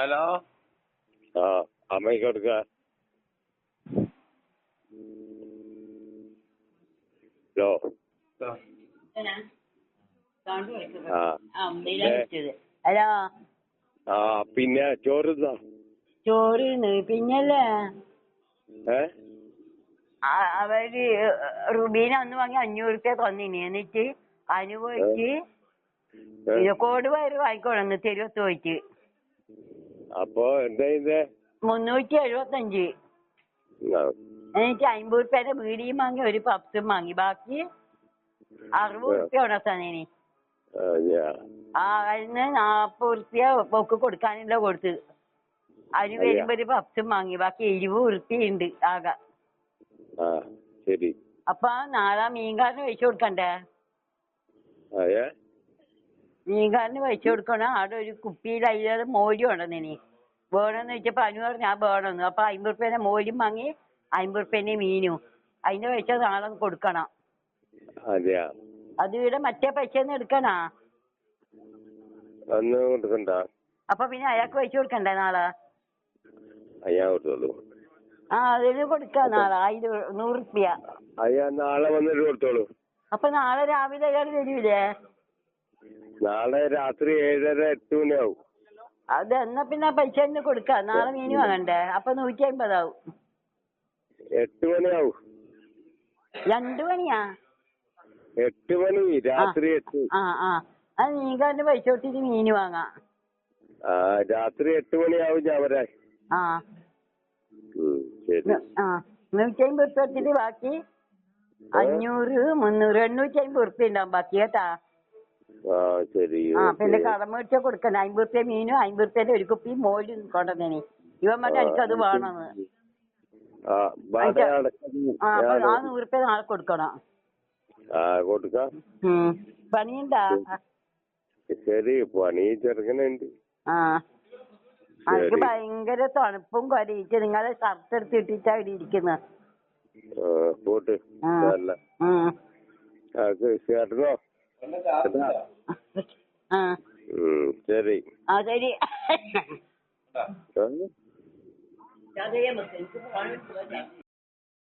Hello ആ അമ്മയ്ക്ക് കൊടുക്ക. ഹലോ? ഹലോ? ആ പിന്നെ ചോറ്? ചോറിന് പിന്നല്ലേ? അവർ റുബീന ഒന്ന് വാങ്ങി അഞ്ഞൂറ് റുപ്യ തന്നിനി. എന്നിട്ട് അനുഭവിച്ച്? കോട് വയറ് വാങ്ങിക്കോളന്ന് തെരുവത്ത് പോയിട്ട് അപ്പൊ എന്താ ചെയ്തേ? മുന്നൂറ്റി എഴുപത്തഞ്ച്. എന്നിട്ട് അമ്പത് റുപ്യയുടെ വീടിയും വാങ്ങി ഒരു പപ്സും വാങ്ങി. ബാക്കി അറുപത് റുപ്യ ഉണ തന്നേനി ആ, അതിന് നാപ്പത് റുപ്യ പൊക്ക് കൊടുക്കാനുള്ള കൊടുത്ത്. അതിന് അതെയാ? വരുമ്പോ ഒരു പപ്സും വാങ്ങി. ബാക്കി എഴുപത് റുപ്യ ഉണ്ട് ആകെ ശരി. അപ്പൊ നാളെ മീൻകാരന് പൈസ കൊടുക്കണ്ടേ? മീൻകാരന് പൈസ കൊടുക്കണം. അവിടെ ഒരു കുപ്പിയിൽ അതിലത് മോര് കൊണ്ടുവന്നിനി. വേണമെന്ന് വെച്ചപ്പോ അനു പറഞ്ഞു ഞാൻ വേണമെന്ന് അപ്പൊ അമ്പത് റുപ്യേന്റെ മോരും വാങ്ങി അമ്പത് റുപ്യേന്റെ മീനും. അതിന്റെ പൈസ നാളെ കൊടുക്കണം. അതെയാ? അത് ഇവിടെ മറ്റേ പൈസ ഒന്ന് എടുക്കണാ അന്ന് കൊടുക്കണ്ട? അപ്പൊ പിന്നെ അയാൾക്ക് പൈസ കൊടുക്കണ്ടേ നാളെ? അയ്യാ കൊടുത്തോളൂ. ആ അതിന് കൊടുക്കാം നാളെ. ആയിരം നൂറ് റുപ്യ. അയ്യാ നാളെ വന്നിട്ട് കൊടുത്തോളൂ. അപ്പൊ നാളെ രാവിലെ അയാൾ വരൂലേ നാളെ രാത്രി ഏഴര എട്ട് മണിയാവും. അത് എന്നാ പിന്നെ ആ പൈസ തന്നെ കൊടുക്കാം. നാളെ മീൻ വാങ്ങണ്ടേ? അപ്പൊ നൂറ്റി അമ്പതാവും എട്ട് മണിയാവും. രണ്ടു മണിയാ? എട്ട് മണി രാത്രി എട്ട്. ആ ആ. അത് മീൻകാരന് പൈസ കൊടുത്തിട്ട് മീൻ വാങ്ങാം. ആ രാത്രി എട്ട് മണിയാവും ഞാൻ വരാൻ ആ. ഉം, ശരി. ആ നൂറ്റി അമ്പത് ഉറുപ്പിയ എടുത്തിട്ട് ബാക്കി അഞ്ഞൂറ് മുന്നൂറ് എണ്ണൂറ്റി അമ്പത് ഉറുപ്പ്യ ഉണ്ടാവും ബാക്കി കേട്ടാ? ശരി ആ പിന്നെ കടം മേടിച്ചാ കൊടുക്കണം. അമ്പത് റുപ്യ മീനും അമ്പത് റുപ്യന്റെ ഒരു കുപ്പി മോരും കൊണ്ടുവന്നേനെ. ഇവൻ പറഞ്ഞു എനിക്കത് വേണമെന്ന് ആ ആ നൂറ് റുപ്യ നാളെ കൊടുക്കണം. പണിയുണ്ടാ? ശരി. പണി ചെറുങ്ങനുണ്ട് ആ. എനിക്ക് ഭയങ്കര തണുപ്പും കൊരയിട്ട് നിങ്ങളെ ഷർട്ട് എടുത്ത് ഇട്ടിട്ടാ ഇവിടെ ഇരിക്കുന്നത് പോട്ട്. ആ. അല്ല ഉം